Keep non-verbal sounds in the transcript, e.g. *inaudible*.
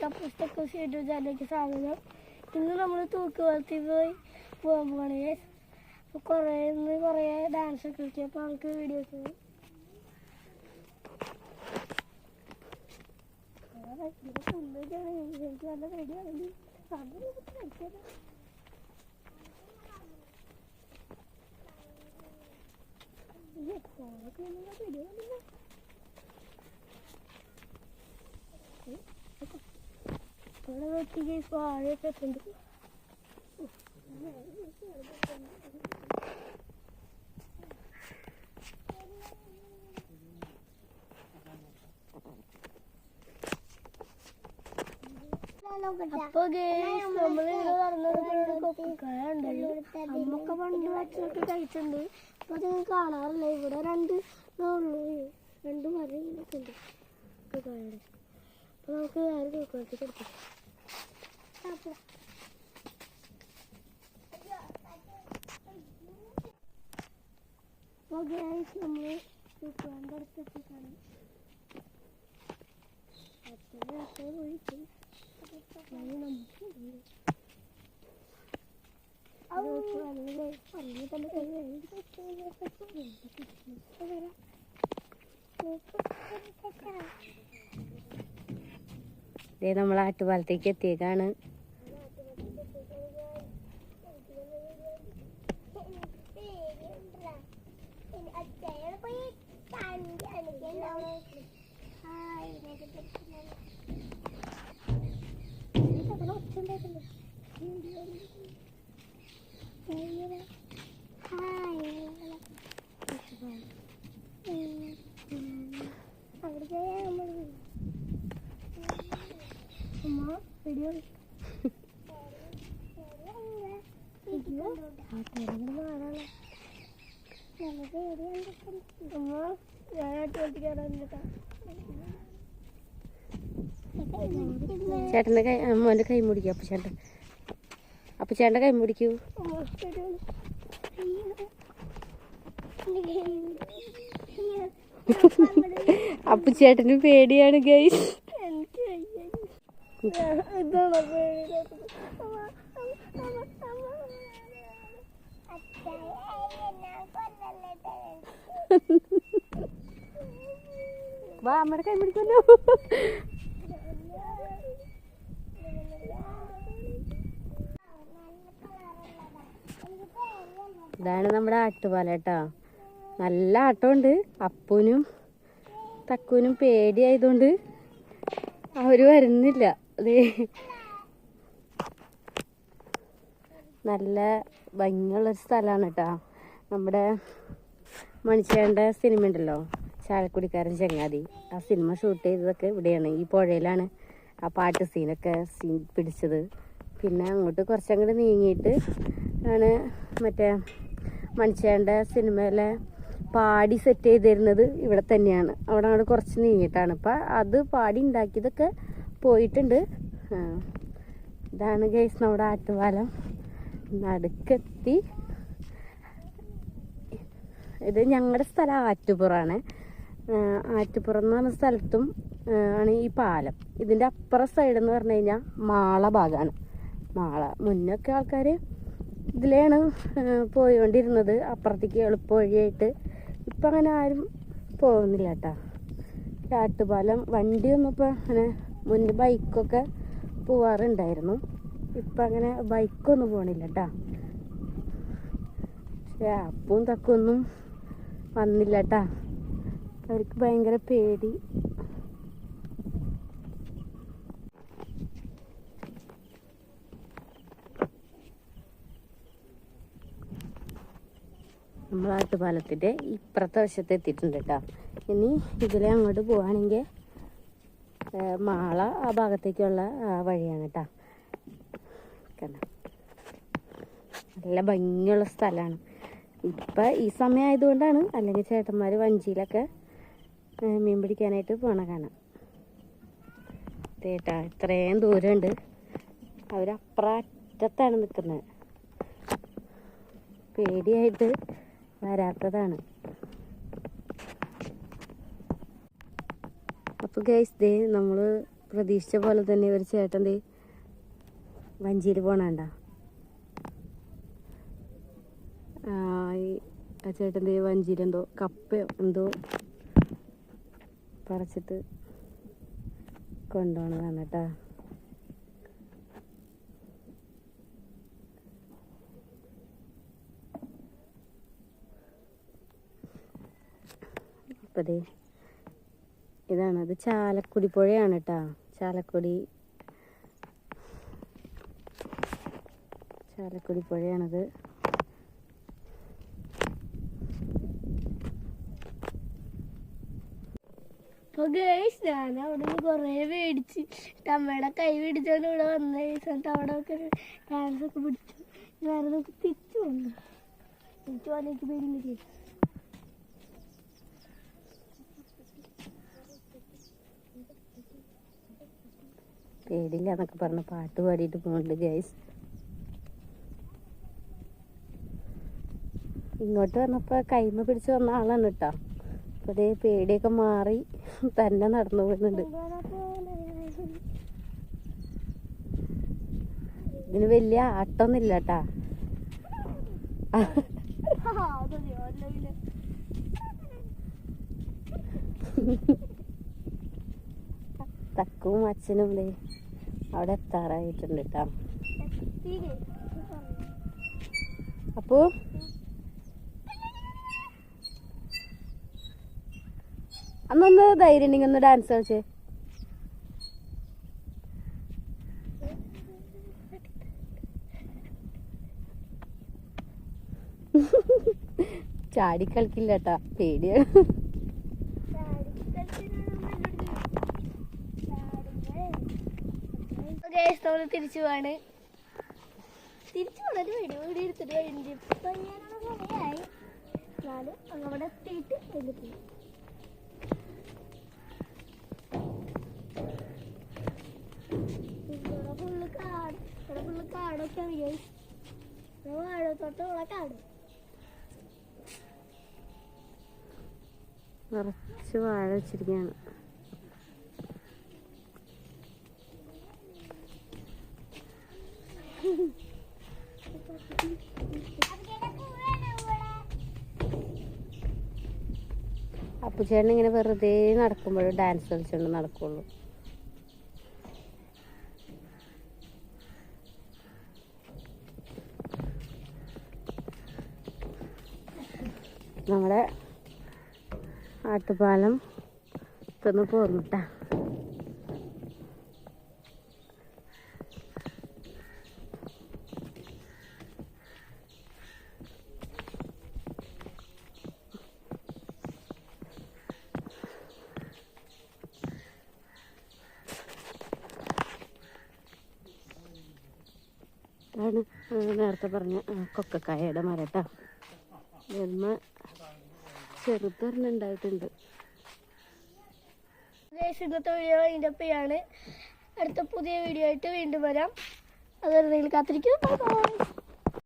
എല്ലാവർക്കും പുസ്തകം ചാനലിലേക്ക് സ്വാഗതം ഇന്ന് നമ്മൾ തൂക്ക് വളർത്തി പോയി പോകാൻ പോവാണ്. guys. അപ്പൊ കുറേ ഇന്ന് കുറേ ഡാൻസ് ഒക്കെ കിട്ടി അപ്പോൾ നമുക്ക് വീഡിയോസ് എനിക്ക് നല്ല പേടിയാണ് അതൊന്നും കളിച്ചത് പേടിയാണ് ഇവിടെ വെച്ചിട്ട് വാഴയൊക്കെ ഉണ്ട് അപ്പൊ നമ്മൾ ഉണ്ടല്ലോ അമ്മൊക്കെ പണ്ട് ഭക്ഷണമൊക്കെ കഴിച്ചിട്ടുണ്ട്. അപ്പൊ അത് കാണാറില്ല. ഇവിടെ രണ്ട് ഉള്ളൂ രണ്ട് മരം ഉണ്ട്. അപ്പൊ നമുക്ക് വേറെ കൊക്കോളത്തിൽ കൊടുക്കാം നമ്മൾ കൊക്കോന്റെ അടുത്തെത്തിക്കാണ് അച്ഛനെ അച്ഛനെ ദേ നമ്മൾ ആറ്റുപാലത്തേക്ക് എത്തിയേക്കാണ്. നമ്മൾ അമ്മ വീഡിയോ ഞാനായിട്ട് ഓട്ടിക്കാറില്ല ചേട്ടന്റെ കൈ മോന്റെ കൈ മുടിക്കും അപ്പൊ ചേട്ടൻ. അപ്പൊ ചേട്ടന്റെ കൈ മുടിക്കൂ. അപ്പൊ ചേട്ടന് പേടിയാണ് ഗൈസ്. വാ അമ്മയുടെ കൈ പിടിക്കല്ലോ ഇതാണ് നമ്മുടെ ആട്ടുപാല കേട്ടോ. നല്ല ആട്ടമുണ്ട് അപ്പൂനും തക്കൂനും പേടിയായതുകൊണ്ട് അവർ വരുന്നില്ല. അതേ നല്ല ഭംഗിയുള്ളൊരു സ്ഥലമാണ് കേട്ടോ. നമ്മുടെ മണിച്ചേണ്ട സിനിമ ഉണ്ടല്ലോ. ചാലക്കുടിക്കാരൻ ചങ്ങാതി. ആ സിനിമ ഷൂട്ട് ചെയ്തതൊക്കെ ഇവിടെയാണ്. ഈ പുഴയിലാണ് ആ പാട്ട് സീനൊക്കെ സീൻ പിടിച്ചത്. പിന്നെ അങ്ങോട്ട് കുറച്ചങ്ങോട്ട് നീങ്ങിയിട്ട് ആണ് മറ്റേ മണിച്ചേണ്ട സിനിമയിലെ പാടി സെറ്റ് ചെയ്തിരുന്നത് ഇവിടെ തന്നെയാണ്. അവിടെ അങ്ങോട്ട് കുറച്ച് നീങ്ങിയിട്ടാണ്. ഇപ്പം അത് പാടി ഉണ്ടാക്കിയതൊക്കെ പോയിട്ടുണ്ട്. ഇതാണ് ഗൈസ് നമ്മുടെ ആറ്റുപാലം. നടുക്കെത്തി. ഇത് ഞങ്ങളുടെ സ്ഥലം ആറ്റുപുറാണ്. ആറ്റുപുറം എന്ന് പറഞ്ഞ സ്ഥലത്തും ആണ് ഈ പാലം. ഇതിന്റെ അപ്പുറ സൈഡ് എന്ന് പറഞ്ഞു കഴിഞ്ഞാൽ മാള ഭാഗമാണ് മാള. മുന്നൊക്കെ ആൾക്കാർ ഇതിലെയാണ് പോയിക്കൊണ്ടിരുന്നത് അപ്പുറത്തേക്ക് എളുപ്പവഴിയായിട്ട്. ഇപ്പം അങ്ങനെ ആരും പോകുന്നില്ല കേട്ടോ കാട്ടുപാലം വണ്ടിയൊന്നും ഇപ്പം അങ്ങനെ മുന്നേ ബൈക്കൊക്കെ പോവാറുണ്ടായിരുന്നു. ഇപ്പം അങ്ങനെ ബൈക്കൊന്നും പോകണില്ല കേട്ടോ പക്ഷേ അപ്പവും തക്കൊന്നും വന്നില്ല കേട്ടോ അവർക്ക് ഭയങ്കര പേടി. നമ്മൾ പാലത്തിന്റെ ഇപ്പുറത്തെ വശത്ത് എത്തിയിട്ടുണ്ട് കേട്ടോ. ഇനി ഇതിലെ അങ്ങോട്ട് പോവാണെങ്കിൽ മാള ആ ഭാഗത്തേക്കുള്ള വഴിയാണ് കേട്ടോ. നല്ല ഭംഗിയുള്ള സ്ഥലമാണ്. ഇപ്പം ഈ സമയം ആയതുകൊണ്ടാണ് അല്ലെങ്കിൽ ചേട്ടന്മാർ വഞ്ചിയിലൊക്കെ മീൻ പിടിക്കാനായിട്ട് പോണ കാണാം. കേട്ടോ ഇത്രയും ദൂരമുണ്ട്. അവരപ്പുറം അറ്റത്താണ് നിൽക്കുന്നത്. പേടിയായിട്ട് വരാത്തതാണ്. അപ്പോൾ ഗൈസ് ദേ നമ്മൾ പ്രതീക്ഷിച്ച പോലെ തന്നെ ഒരു ചേട്ടൻ ദേ വഞ്ചിയിൽ പോണണ്ട. ആ ചേട്ടൻ ദേ വഞ്ചിയിൽ എന്തോ കപ്പ എന്തോ പറിച്ചിട്ട് കൊണ്ടുപോകണതാണ് കേട്ടാ അപ്പൊ ദേ ഇതാണ്. അത് ചാലക്കുടി പുഴയാണ് കേട്ടാ ചാലക്കുടി. ചാലക്കുടി പുഴയാണത്. അപ്പൊ ഗേസ് ഞാൻ അവിടെ കൊറേ മേടിച്ച്. അമ്മയുടെ കൈ പിടിച്ചോണ്ട് ഇവിടെ വന്ന. എന്നിട്ട് അവിടെ ഒക്കെ ഡാൻസ് ഒക്കെ പിടിച്ചു. നമുക്ക് തിരിച്ചു വന്നു തിരിച്ചു വന്നേക്ക് എനിക്ക് പേടില്ല എന്നൊക്കെ പറഞ്ഞ് പാട്ട് പാടിയിട്ട് പോകുന്നുണ്ട് ഗൈസ് ഇങ്ങോട്ട് വന്നപ്പോ കൈമ പിടിച്ച് വന്ന ആളാണ് കേട്ടോ. അപ്പൊ അതേ പേടിയൊക്കെ മാറി തന്നെ നടന്നു പോകുന്നുണ്ട് ഇതിന് വലിയ ആട്ടൊന്നുമില്ല കേട്ടാ. തക്കും അച്ഛനും ദേ. അവിടെ എത്താറായിട്ടുണ്ട് കേട്ടോ അപ്പോ? അന്നൊന്ന് ധൈര്യം ഒന്ന് ഡാൻസ് കളിച്ചേ. *laughs* ചാടി കളിക്കില്ല കേട്ടാ പേടിയാണ്. നമ്മൾ തിരിച്ചു പോവാണ്. തിരിച്ചു പോണത് വീഡിയോ വീഡിയോ എടുത്തിട്ട് കഴിഞ്ഞു ഇപ്പൊ ഞാനുള്ള സമയമായി എന്നാലും അങ്ങോട്ട് എത്തിയിട്ട് എന്നിട്ട് ഇവിടെ ഫുള്ള് കാട് ഇവിടെ ഫുള്ള് കാടൊക്കെയാണ് guys. ഇവിടെ വാഴത്തോട്ടമുള്ള കാട്. നിറച്ച് വാഴ വെച്ചിരിക്കുകയാണ് അപ്പുചേട്ടൻ ഇങ്ങനെ വെറുതെ നടക്കുമ്പോഴും ഡാൻസ് കളിച്ചുകൊണ്ട് നടക്കുള്ളൂ. നമ്മുടെ ആട്ടുപാലം തന്നു പോന്നിട്ടാ ഇതാണ് നേരത്തെ പറഞ്ഞ കൊക്കക്കായയുടെ മര കേട്ടോ ചെറുതൊരെണ്ണം ഉണ്ടായിട്ടുണ്ട് ഇന്നത്തെ വീഡിയോ അതിന്റെ ആണ് അടുത്ത പുതിയ വീഡിയോ ആയിട്ട് വീണ്ടും വരാം. നിങ്ങൾ കാത്തിരിക്കും.